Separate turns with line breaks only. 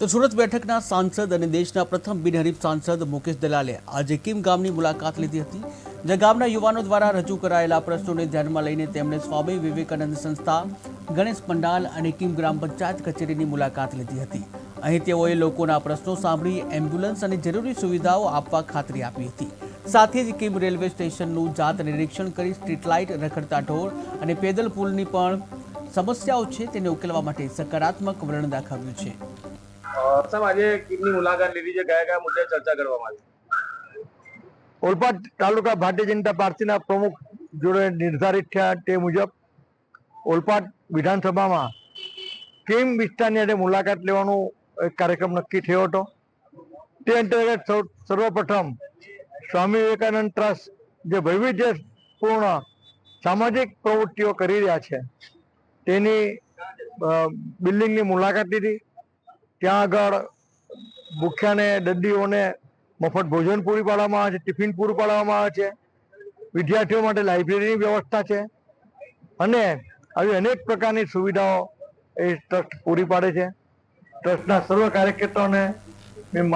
તો સુરત બેઠકના સાંસદ અને દેશના પ્રથમ બિનહરીફ સાંસદ મુકેશ દલાલે આજે કિમ ગામની મુલાકાત લીધી હતી, જ્યાં ગામના યુવાનો દ્વારા રજૂ કરાયેલા પ્રશ્નોને ધ્યાનમાં લઈને તેમણે સ્વામી વિવેકાનંદ સંસ્થા, ગણેશ પંડાલ અને કિમ ગ્રામ પંચાયત કચેરીની મુલાકાત લીધી હતી. અહીં તેઓએ લોકોના પ્રશ્નો સાંભળી એમ્બ્યુલન્સ અને જરૂરી સુવિધાઓ આપવા ખાતરી આપી હતી. સાથે જ કિમ રેલવે સ્ટેશનનું જાત નિરીક્ષણ કરી સ્ટ્રીટ લાઇટ રખડતા ઢોર અને પેદલ પુલની પણ સમસ્યાઓ છે તેને ઉકેલવા માટે સકારાત્મક વલણ દાખવ્યું છે.
સાહેબ, આજે કીમની મુલાકાત લીધી છે? કયા કયા મુદ્દે ચર્ચા કરવામાં આવી?
ઓલપાડ તાલુકા ભારતીય જનતા પાર્ટીના પ્રમુખ જોડે નિર્ધારિત થયા તે મુજબ ઓલપાડ વિધાનસભામાં કેમ વિસ્તારની આજે મુલાકાત લેવાનો એક કાર્યક્રમ નક્કી થયો હતો? તે અંતર્ગત સર્વપ્રથમ સ્વામી વિવેકાનંદ ટ્રસ્ટ જે વૈવિધ્યપૂર્ણ સામાજિક પ્રવૃત્તિઓ કરી રહ્યા છે તેની બિલ્ડિંગની મુલાકાત લીધી. ત્યાં આગળ ભૂખ્યાને દર્દીઓને મફત ભોજન પૂરી પાડવામાં આવે છે, ટિફિન પૂરું પાડવામાં આવે છે. વિદ્યાર્થીઓ માટે લાઇબ્રેરીની વ્યવસ્થા છે. અને આવી અનેક પ્રકારની સુવિધાઓ એ ટ્રસ્ટ પૂરી પાડે છે. ટ્રસ્ટના સર્વ કાર્યકર્તાઓને મેં